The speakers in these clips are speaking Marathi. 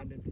आले ते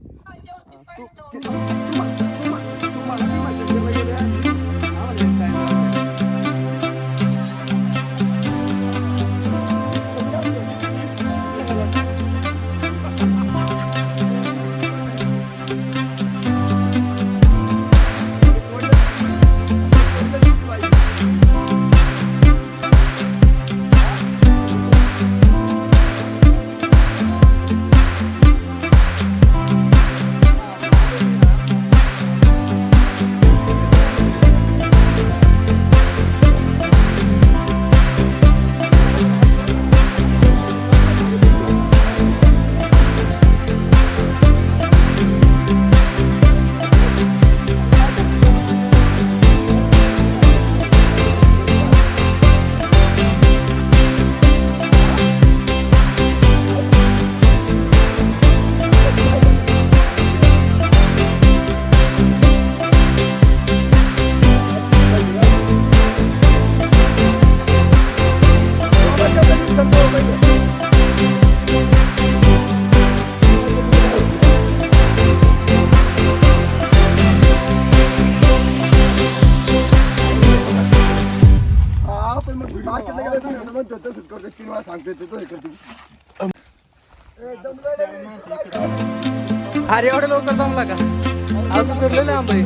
अजून.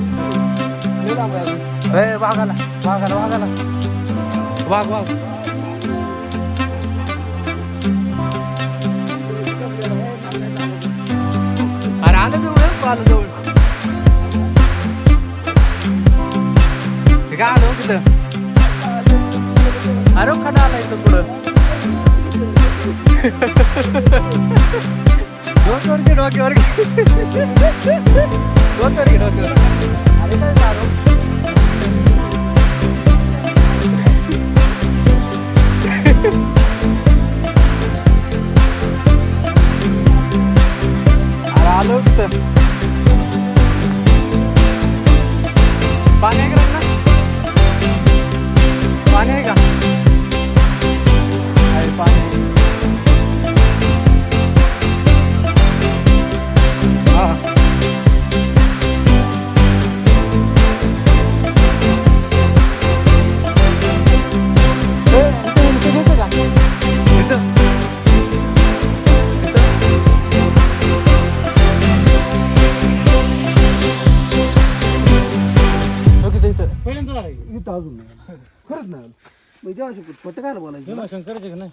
ए वाघाला वाघाला वाघाला. वाघ वाघ. अरे आलं जवळ आलं जवळ. काय आलं हो तिथं? अरे खडा आला इथं पुढं. डोक्यावर डोक्यावर घे डोक्यावर घे डोक्यावर अरे काय शिकू खोटं काय बोलायचं भीमाशंकर करायचे का नाही?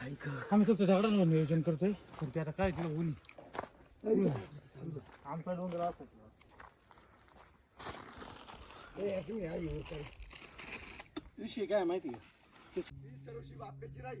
आम्ही फक्त दगडांवर नियोजन करतोय. पण ते आता काय तिला ऊन आमचा डोंगर असतो विषय काय माहिती का सर्वशी बाप्याची राई.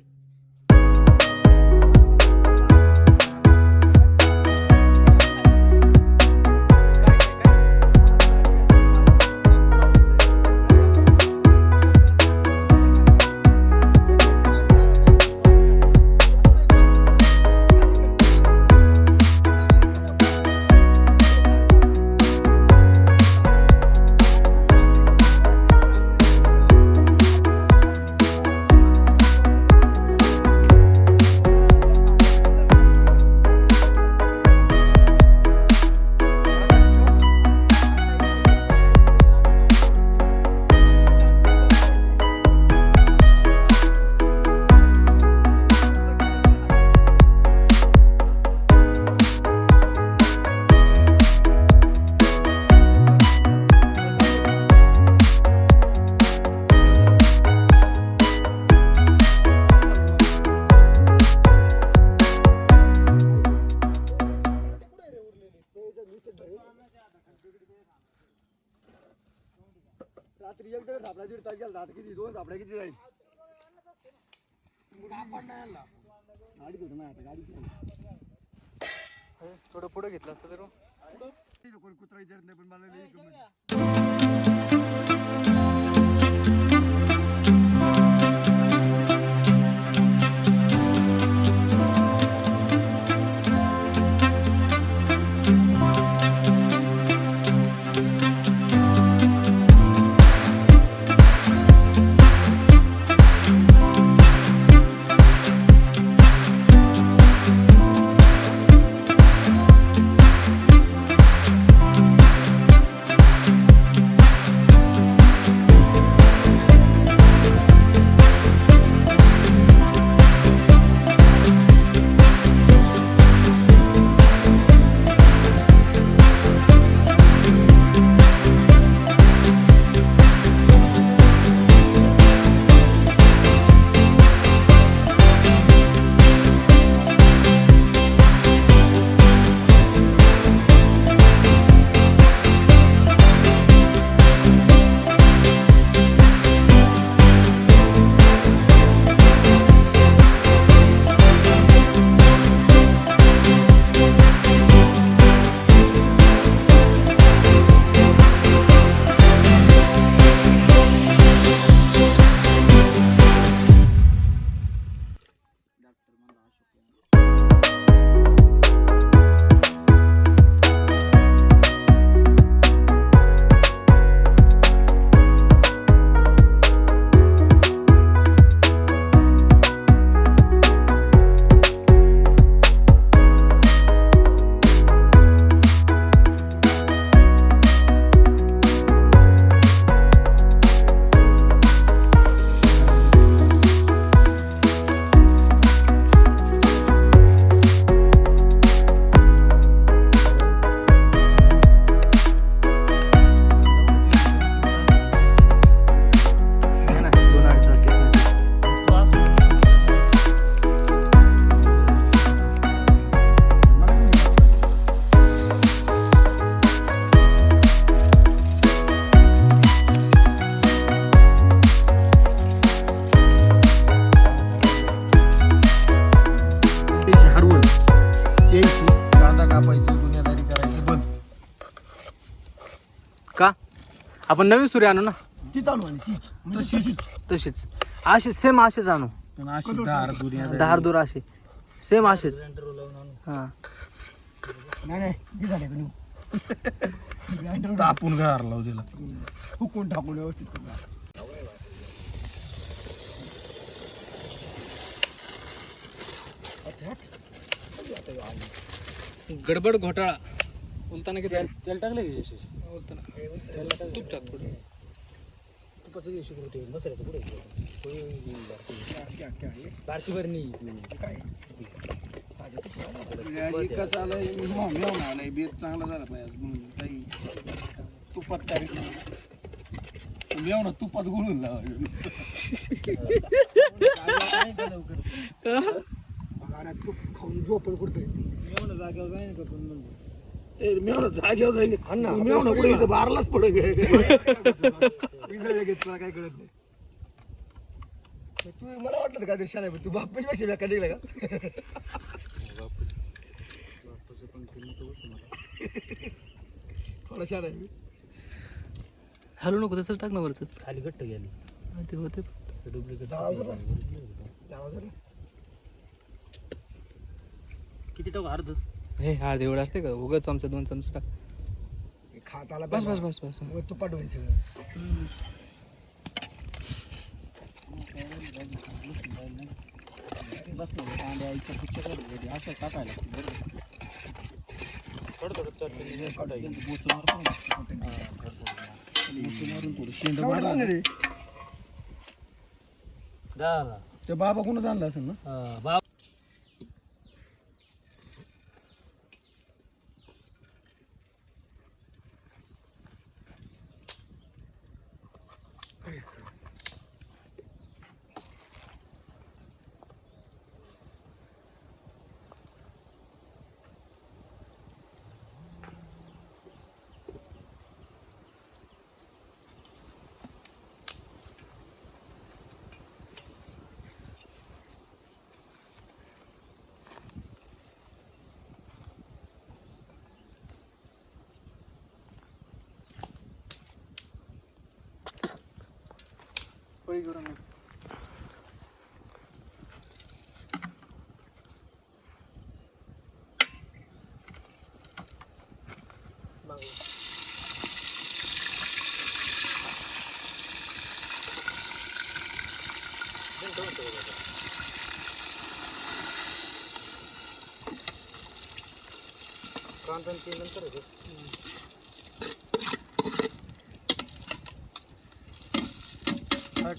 आता किती दोन सापड्या किती जाईल गाडी होतं ना आता गाडी थोडं पुढे घेतलं असतं तर कोणी कुत्रा विचारत नाही पण मला आपण नवीन सुरी आणू ना? तीच आणू आणि तीच. म्हणजे तशीच. तशीच. असे सेम असेच आणू. पण अशी धार दुनिया दहा दूर असे सेम असेच हा. नाही नाही हे झाले का नेऊ ग्राइंडर तापून घार लावू दिला हुकून टाकून व्यवस्थित. गडबड घोटाळा. बोलताना किती तेल टाकलं तूप टाक थोडं तुपाचं घे शिकवू ते मसाल्याचं पुढे बारकी. बरं नाही काय कसं आलं मेवून आलंय बेत चांगला झाला पाहिजे म्हणून काही तुपात मेवणं तुपात गुळून लावायचं गाड्यात तू खाऊन झोपल कुठतरी. मेवणं जागेवर जाईन का पण म्हणजे मेवणं जागेवर जाईन अण्णा मेवणं पुढे इथं बारलाच घेत तुला काय कळत नाही. तू मला वाटलं का ते शाळा तू बाप्पाची पेक्षा निघला का? थोडा शाळा आहे? हलू नको तसंच टाक ना वरच. खाली घट्ट गेली. ते होते डुप्लिकेट. किती टाकू? अर्ध? हे हळदी एवढं असते का? उगाच चमचा दोन चमचे टाक. ते खात आला बस बस बस बस. मग तुपाट होईल सगळं. बस ना कांद्या इथं पुच्छ करायचं असं टाकायला लागतं बरोबर थोडं थोडं चटणी टाकायचं बोच मारतो ना बोच मारून थोडं शेंड केवढं मारलं आणलं रे? झाला ते बाबा कोणच आणला असेल ना? बाप पळी करून क्रांतांची नंतर होते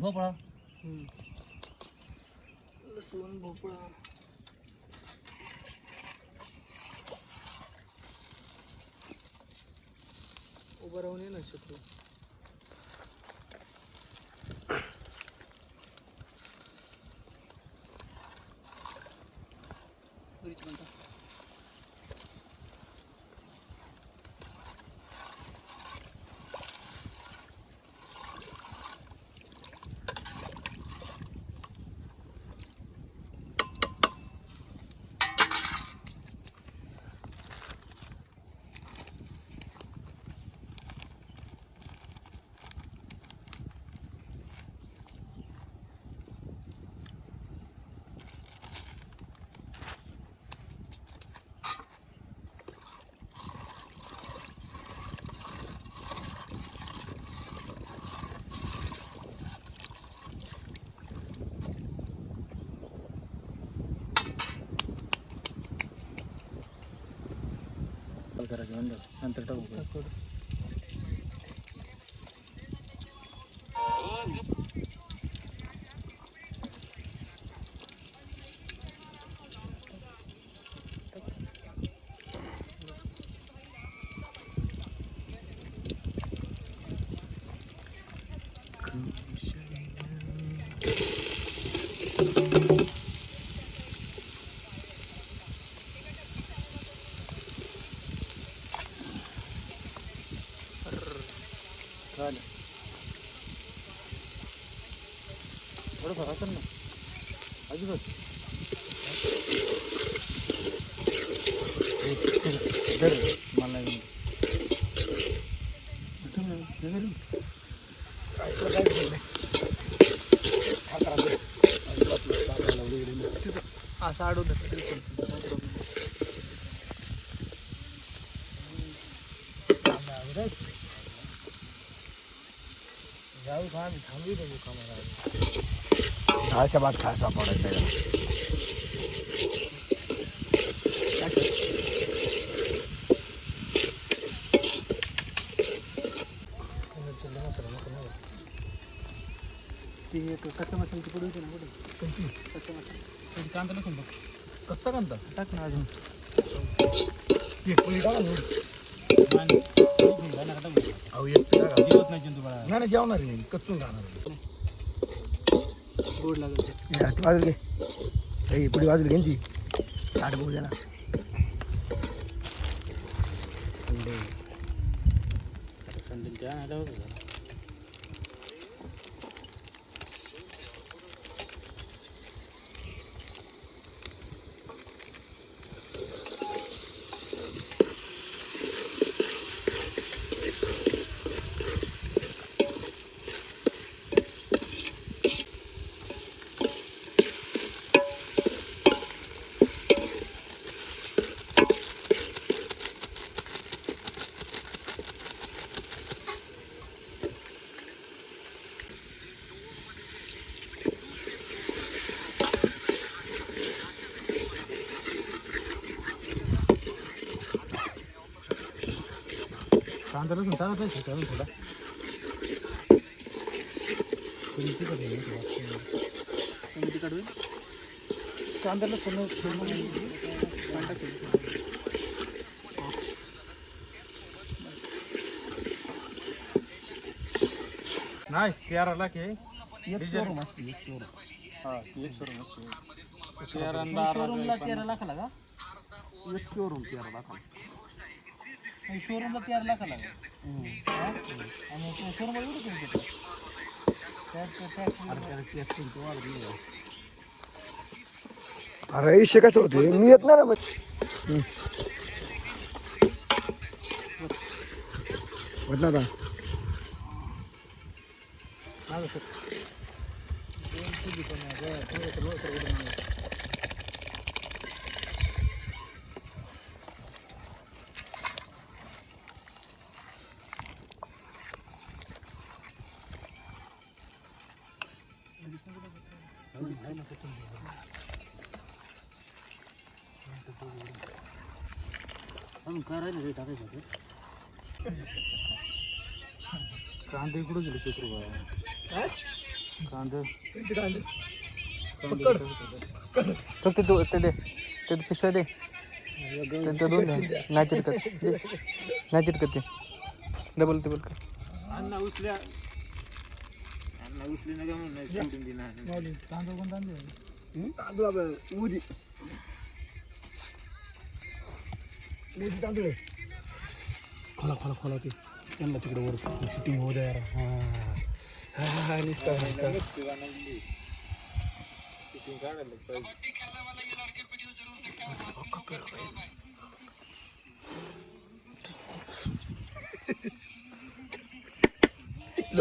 भोपळा लसूण भोपळा उभं राहून ये ना शत्रू मिरची पण टाक. करायचं म्हणजे नंतर टाकू चालेल थोडं फरक असेल ना अजिबात धर मला असं अडवलं तरी चालतं. खायच्या बाद खायचा एक कच्चा मसाल्याची पुढे होती ना कुठे? कोणती? कच्चा मसाला. त्याची कांदा नसून बघ. कच्चा कांदा? टाक ना अजून. आणि जा नका टाकू. अहो एक नाही जंतू बाळा. नाही जेवणार नाही कच्चून जाणार गोड लागेल ते. ती बाजूला घे. पुढे बाजूला घेईन ती. ताट बघू द्या ना. संडे. संडे त्या आणायला होतं. कांदा लसूण टाकत नाही शेतावरून थोडा कमी तिखट आहे ना थोडा. कमी तिखट होईल कांदा लसूण कांदा ठेवून. नाही तेरा लाख आहे डिझेल हा एक शोरूम असते तेरा आणि बारा तेरा लाखाला का एक शोरूम तेरा लाख शोरूमला तेरा हा? आणि शोरूमला एवढं अरे इशे कसं होते. मी येत नाही ना मग. होत ना आता. कांदे इकडं गेले शुक्रवार कांदे फक्त ते ते दे ते पिशव्या दे ते ते दोन कर दे नाचीट कर ते डबल टेबल कर अण्णा उचल्या अण्णा उचली नका म्हणून तांदूळ कोण तांदूळ तांदूळ आपलं मोदी मोदी तांदूळ आहे. खोला खोला खोला ते. त्यांना तिकडे वर शूटिंग होऊ द्या यार. हा. हा हा निघता निघता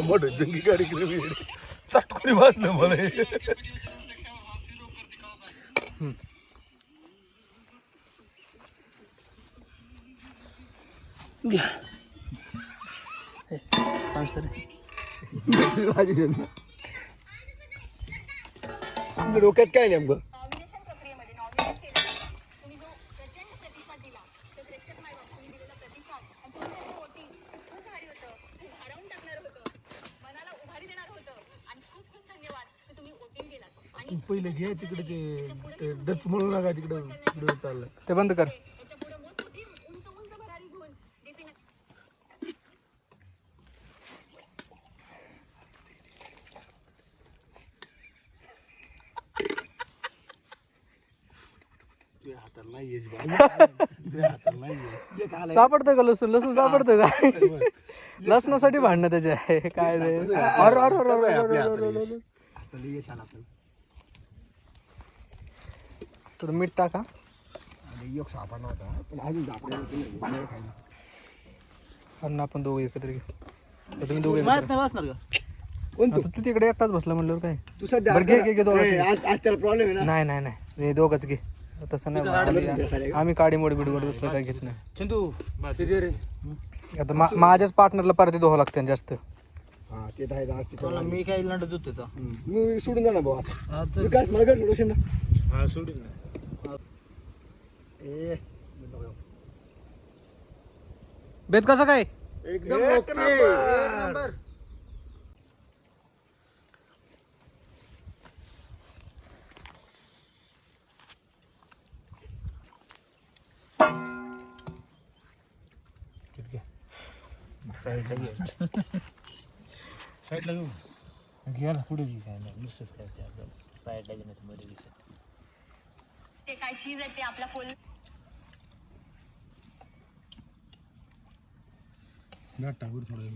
मोठं जंगी गाडी केली चटकोनी वाजलं मला डोक्यात काय नेमकं? पहिले घे तिकडे ते डच म्हणू नका तिकडं तिकडे चाललं. ते बंद कर. सापडतं का लसूण? लसूण सापडतं का? लसणासाठी भांडणं त्याचे आहे. काय रे अरे अरे अरे अरे अरे अरे अरे अरे अरे. हाताला ये छान आपल्याला. थोडं मीठ टाका. आणि एक सापडला होता. पण अजून सापडायला नाही. नाही खायला. अन्न आपण दोघं एकत्र घेऊ. तर तुम्ही दोघे माहीत नाही वाचणार का? कोण तू तू तिकडे एकटाच बसला म्हणल्यावर काय? तू सध्या बरं, घे, घे, घे, दोघांचं. ए, घे. आज आज त्याला प्रॉब्लेम आहे ना? नाही नाही नाही. हे दोघंच घे. तसं नाही आम्ही- आम्ही काडी मोड बिडवड दुसरं काय घेत नाही. चंदू ते दे रे. आता मा- माझ्याच पार्टनरला परत धुवावं लागतं जास्त. हा ते तर आहे आज ते मला मी काही लंडत होतो हम्म. मी सोडून जा ना भाऊ असं. विकास मला घर सोडवशील ना हा सोडून ना ए बेत कसं काय? एकदम ओके. साईडला घे साईडला घेऊ घ्यायला पुढे घे काय नाही. नुसतंच काय साईडला घेण्याचं मध्ये दिसत ते काय चीज आहे ते आपल्या फुल? टाकूर थोडं